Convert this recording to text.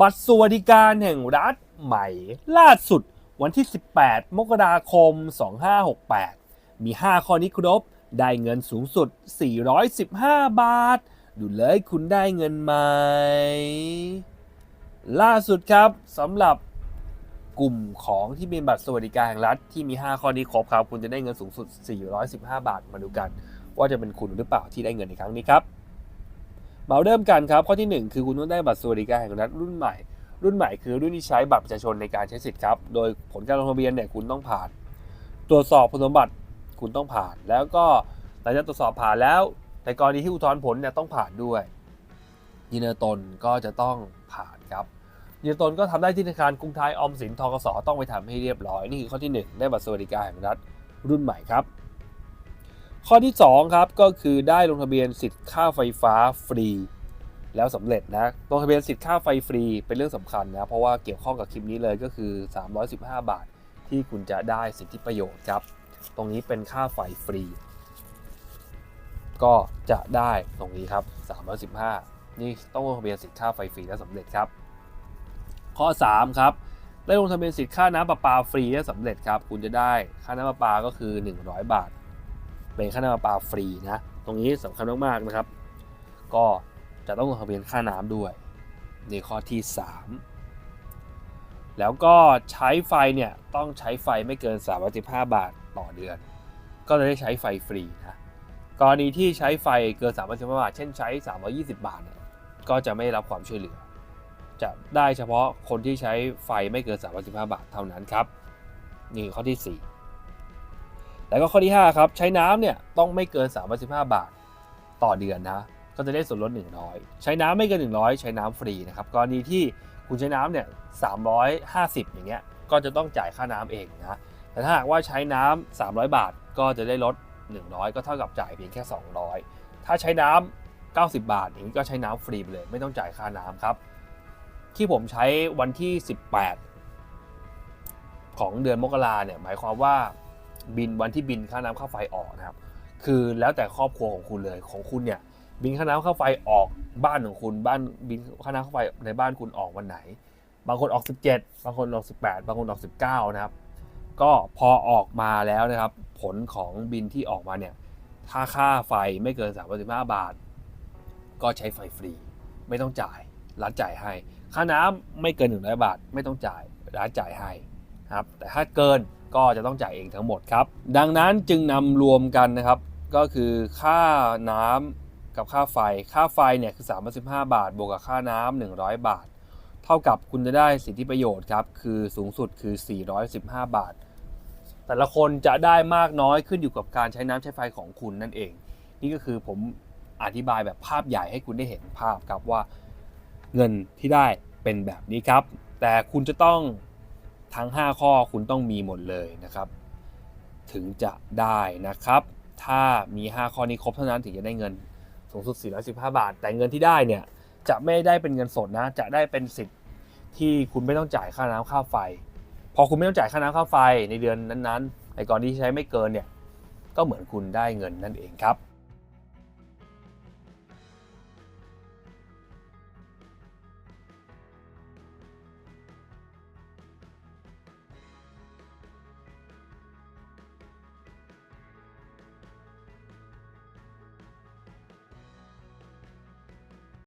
บัตรสวัสดิการแห่งรัฐใหม่ ล่าสุดวันที่ 18 มกราคม 2568 มี 5 ข้อนี้ครบ ได้เงินสูงสุด 415 บาท ดูเลยคุณได้เงินไหม ล่าสุดครับสำหรับกลุ่มของที่มีบัตรสวัสดิการแห่งรัฐที่มี 5 ข้อนี้ครบครับ คุณจะได้เงินสูงสุด 415 บาท มาดูกัน ว่าจะเป็นคุณหรือเปล่าที่ได้เงินในครั้งนี้ครับ มาเริ่มกันครับ ข้อทีหนึ่1 คือคุณต้องได้บัตรสวัสดิการแห่งรัฐรุ่นใหม่ รุ่นใหม่คือรุ่นที่ใช้บัตรประชาชนในการใช้สิทธิ์ครับ โดยผลการลงทะเบียนเนี่ยคุณต้องผ่าน ตรวจสอบคุณสมบัติคุณต้องผ่าน แล้วก็หลังจากตรวจสอบผ่านแล้วในกรณีที่อุทธรณ์ผลเนี่ยต้องผ่านด้วยยืนยันตนก็จะต้องผ่านครับยืนยันตนก็ทำได้ที่ธนาคารกรุงไทยออมสินทกสต้องไปทำให้เรียบร้อยนี่คือข้อที่หนึ่งได้บัตรสวัสดิการแห่งรัฐรุ่นใหม่ครับ ข้อที่สองครับก็คือได้ลงทะเบียนสิทธิ์ค่าไฟฟ้าฟรี แล้วสำเร็จนะลงทะเบียนสิทธิ์ค่าไฟฟรีเป็นเรื่องสำคัญนะเพราะว่าเกี่ยวข้องกับคลิปนี้เลยก็คือ 315 บาท ที่คุณจะได้สิทธิประโยชน์ครับ ตรงนี้เป็นค่าไฟฟรี ก็จะได้ตรงนี้ครับ 315 นี่ต้องลงทะเบียนสิทธิ์ค่าไฟฟรีแล้วสำเร็จครับ ข้อ 3 ครับได้ลงทะเบียนสิทธิ์ค่าน้ำประปาฟรีแล้วสำเร็จครับ คุณจะได้ค่าน้ำประปาก็คือ 100 บาท เป็นค่าน้ำประปาฟรีนะตรงนี้สำคัญมากๆนะครับ ก็จะต้องลงทะเบียนค่าน้ำด้วยในข้อที่ 3 แล้วก็ใช้ไฟเนี่ยต้องใช้ไฟไม่เกิน 315 บาทต่อเดือน ก็จะได้ใช้ไฟฟรีนะกรณีที่ใช้ไฟเกิน 315 บาท เช่นใช้ 320 บาทเนี่ยก็จะไม่รับความช่วยเหลือ จะได้เฉพาะคนที่ใช้ไฟไม่เกิน 315 บาทเท่านั้นครับ นี่ข้อที่ 4 แล้วก็ข้อที่ 5 ครับ ใช้น้ำเนี่ยต้องไม่เกิน 35 บาท ต่อเดือนนะ ก็จะได้ส่วนลด 100 ใช้น้ำไม่เกิน 100 ใช้น้ำฟรีนะครับกรณีที่คุณใช้น้ำเนี่ย350 อย่างเงี้ยก็จะต้องจ่ายค่าน้ำเองนะแต่ถ้าหากว่าใช้น้ำ300 บาทก็จะได้ลด 100 ก็เท่ากับจ่ายเพียงแค่ 200 ถ้าใช้น้ำ90 บาทอย่างนี้ก็ใช้น้ำฟรีไปเลย ไม่ต้องจ่ายค่าน้ำครับ ที่ผมใช้วันที่ 18 ของเดือนมกราเนี่ยหมายความว่า บินวันที่บินค่าน้ำค่าไฟออกนะครับ คือแล้วแต่ครอบครัวของคุณเลยของคุณเนี่ย บินค่าน้ำค่าไฟออกบ้านของคุณบ้านบินค่าน้ำค่าไฟในบ้านคุณออกวันไหน บางคนออก 17 บางคนออก 18 บางคนออก 19 นะครับ ก็พอออกมาแล้วนะครับ ผลของบินที่ออกมาเนี่ยถ้าค่าไฟไม่เกิน 35 บาท ก็ใช้ไฟฟรี ไม่ต้องจ่ายรัฐจ่ายให้ ค่าน้ำไม่เกิน 100 บาท ไม่ต้องจ่ายรัฐจ่ายให้ครับแต่ถ้าเกิน ก็จะต้องจ่ายเองทั้งหมดครับ ดังนั้นจึงนำรวมกันนะครับ ก็คือค่าน้ำกับค่าไฟ ค่าไฟเนี่ยคือ35บาท บวกกับค่าน้ำ100 บาท เท่ากับคุณจะได้สิทธิประโยชน์ครับ คือสูงสุดคือ 415 บาท แต่ละคนจะได้มากน้อยขึ้นอยู่กับการใช้น้ำใช้ไฟของคุณนั่นเอง นี่ก็คือผมอธิบายแบบภาพใหญ่ให้คุณได้เห็นภาพครับว่าเงินที่ได้เป็นแบบนี้ครับ แต่คุณจะต้อง ทั้ง 5 ข้อคุณต้องมีหมดเลยนะครับ ถึงจะได้นะครับ ถ้ามี 5 ข้อนี้ครบเท่านั้นถึงจะได้เงินสูงสุด 415 บาท แต่เงินที่ได้เนี่ยจะไม่ได้เป็นเงินสดนะ จะได้เป็นสิทธิ์ที่คุณไม่ต้องจ่ายค่าน้ำค่าไฟ พอคุณไม่ต้องจ่ายค่าน้ำค่าไฟในเดือนนั้นๆในกรณีที่ใช้ไม่เกินเนี่ยก็เหมือนคุณได้เงินนั่นเองครับ